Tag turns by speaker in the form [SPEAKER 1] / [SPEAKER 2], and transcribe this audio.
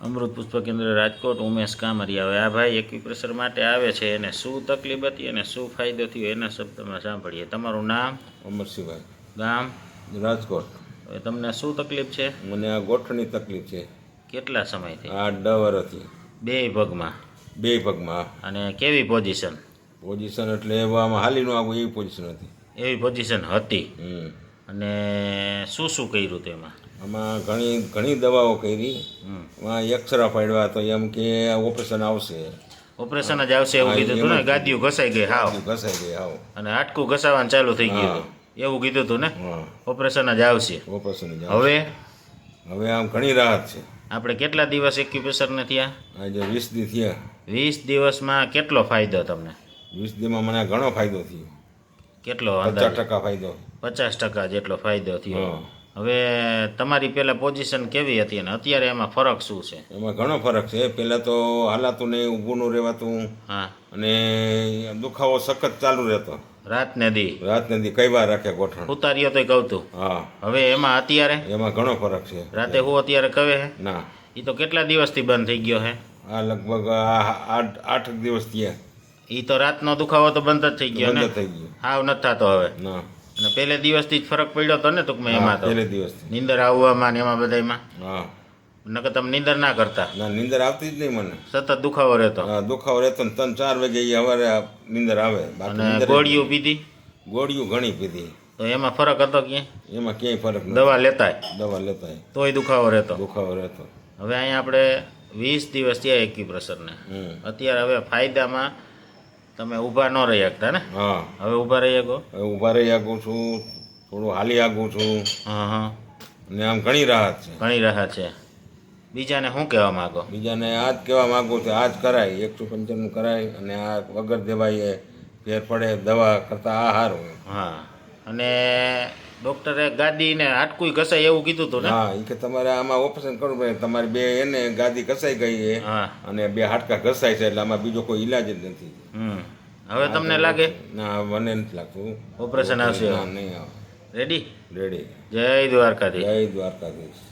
[SPEAKER 1] અમૃત પુષ્પ કેન્દ્ર રાજકોટ ઉમેશ કામરિયા હવે આ ભાઈ એક્યુપ્રેશર માટે આવે છે એને શું તકલીફ હતી અને શું ફાયદો થયો એના શબ્દમાં સાંભળીએ. તમારું નામ?
[SPEAKER 2] અમરસિંહભાઈ.
[SPEAKER 1] ગામ?
[SPEAKER 2] રાજકોટ.
[SPEAKER 1] હવે તમને શું તકલીફ છે?
[SPEAKER 2] મને આ ગોઠણની તકલીફ છે.
[SPEAKER 1] કેટલા સમયથી
[SPEAKER 2] આ ડવર વર્ષથી.
[SPEAKER 1] બે પગમાં
[SPEAKER 2] બે પગમાં
[SPEAKER 1] અને કેવી પોઝિશન?
[SPEAKER 2] પોઝિશન એટલે એવામાં હાલીનું આવું એવી પોઝિશન હતી.
[SPEAKER 1] એવી પોઝિશન હતી. અને શું શું કર્યું તેમાં
[SPEAKER 2] આમાં ઘણી ઘણી દવાઓ કરી. એમાં એક્સરા પાડવા તો એમ કે ઓપરેશન આવશે.
[SPEAKER 1] ઓપરેશન જ આવશે એવું કીધું હતું ને? ગાદીઓ ઘસાઈ ગઈ હાવ.
[SPEAKER 2] ઘસાઈ ગઈ હાવ.
[SPEAKER 1] અને હાટકું ઘસાવાનું ચાલુ થઈ ગયું એવું કીધું હતું ને? ઓપરેશન જ આવશે.
[SPEAKER 2] ઓપરેશન જ
[SPEAKER 1] હવે?
[SPEAKER 2] હવે આમ ઘણી રાહત છે.
[SPEAKER 1] આપણે કેટલા દિવસ એક્યુપ્રેશરને થયા?
[SPEAKER 2] આજે વીસ દી થયા.
[SPEAKER 1] વીસ દિવસમાં કેટલો ફાયદો તમને?
[SPEAKER 2] વીસ દીમાં મને ઘણો ફાયદો થયો.
[SPEAKER 1] કેટલો
[SPEAKER 2] પચાસ ટકા ફાયદો.
[SPEAKER 1] પચાસ ટકા જેટલો ફાયદો થયો. હવે તમારી પહેલાં પોઝિશન કેવી હતી અને અત્યારે એમાં ફરક શું છે?
[SPEAKER 2] એમાં ઘણો ફરક છે. પહેલાં તો હાલાતું નહીં ઊભું નું રહેવાતું.
[SPEAKER 1] હા.
[SPEAKER 2] અને દુખાવો સખત ચાલુ રહેતો.
[SPEAKER 1] રાત ને દી.
[SPEAKER 2] રાત દી કઈ વાર રાખે ગોઠણ.
[SPEAKER 1] ઉતાર્યો તો કહું
[SPEAKER 2] હા.
[SPEAKER 1] હવે એમાં અત્યારે?
[SPEAKER 2] એમાં ઘણો ફરક છે.
[SPEAKER 1] રાતે હું અત્યારે કહે હે?
[SPEAKER 2] ના.
[SPEAKER 1] એ તો કેટલા દિવસથી બંધ થઈ ગયો હે?
[SPEAKER 2] આ લગભગ આઠ આઠ દિવસ થયા.
[SPEAKER 1] એ તો રાતનો દુખાવો તો બંધ જ થઈ ગયો ને?
[SPEAKER 2] બંધ થઈ ગયો.
[SPEAKER 1] હાવ નથી થતો હવે.
[SPEAKER 2] ના.
[SPEAKER 1] અને પહેલે દિવસથી જ ફરક પડ્યો તો ને ટૂંકમાં એમાં તો?
[SPEAKER 2] પહેલે દિવસથી.
[SPEAKER 1] નીંદર આવવામાં ને એમાં બધામાં
[SPEAKER 2] હા.
[SPEAKER 1] નકર તમે નીંદર ના કરતા?
[SPEAKER 2] ના નીંદર આવતી જ નહીં મને.
[SPEAKER 1] સતત દુખાવો રહેતો?
[SPEAKER 2] હા, દુખાવો રહેતો ને ત્રણ ચાર વાગે ઈ સવારે આ નીંદર આવે. બાકી
[SPEAKER 1] અને
[SPEAKER 2] નીંદર
[SPEAKER 1] ગોળીઓ પીધી?
[SPEAKER 2] ગોળીઓ ઘણી પીધી.
[SPEAKER 1] તો એમાં ફરક હતો ક્યાંય?
[SPEAKER 2] એમાં ક્યાંય ફરક નથી.
[SPEAKER 1] દવા લેતાય?
[SPEAKER 2] દવા લેતા
[SPEAKER 1] તોય દુખાવો રહેતો?
[SPEAKER 2] દુખાવો રહેતો.
[SPEAKER 1] હવે અહીંયા આપણે વીસ દિવસ થયા એક્યુપ્રેશરને.
[SPEAKER 2] હમ.
[SPEAKER 1] અત્યારે હવે ફાયદામાં તમે ઊભા ન રહી શકતા ને?
[SPEAKER 2] હા.
[SPEAKER 1] હવે ઊભા રહી શકો?
[SPEAKER 2] હવે ઊભા રહી આગું છું થોડું હાલી આગું છું.
[SPEAKER 1] હા હા.
[SPEAKER 2] અને આમ ઘણી રાહત છે.
[SPEAKER 1] ઘણી રાહત છે. બીજાને શું કહેવા માંગો?
[SPEAKER 2] બીજાને આ જ કહેવા માગું છું આ જ કરાય. એકસો પંચાણું કરાય અને આ વગર દેવાય ફેર પડે દવા કરતાં આ સારું
[SPEAKER 1] હા. અને ડૉક્ટરે ગાદીને હાટકું ઘસાય એવું કીધું હતું ને?
[SPEAKER 2] હા એ કે તમારે આમાં ઓપરેશન કરવું પડે. તમારી બે એને ગાદી ઘસાઈ ગઈ છે
[SPEAKER 1] હા.
[SPEAKER 2] અને બે હાડકા ઘસાય છે એટલે આમાં બીજો કોઈ ઈલાજ જ નથી.
[SPEAKER 1] હમ. હવે તમને લાગે?
[SPEAKER 2] ના મને નથી લાગતું.
[SPEAKER 1] ઓપરેશન આવશે
[SPEAKER 2] નહીં આવે.
[SPEAKER 1] રેડી
[SPEAKER 2] રેડી
[SPEAKER 1] જય દ્વારકાધીશ.
[SPEAKER 2] જય દ્વારકાધીશ.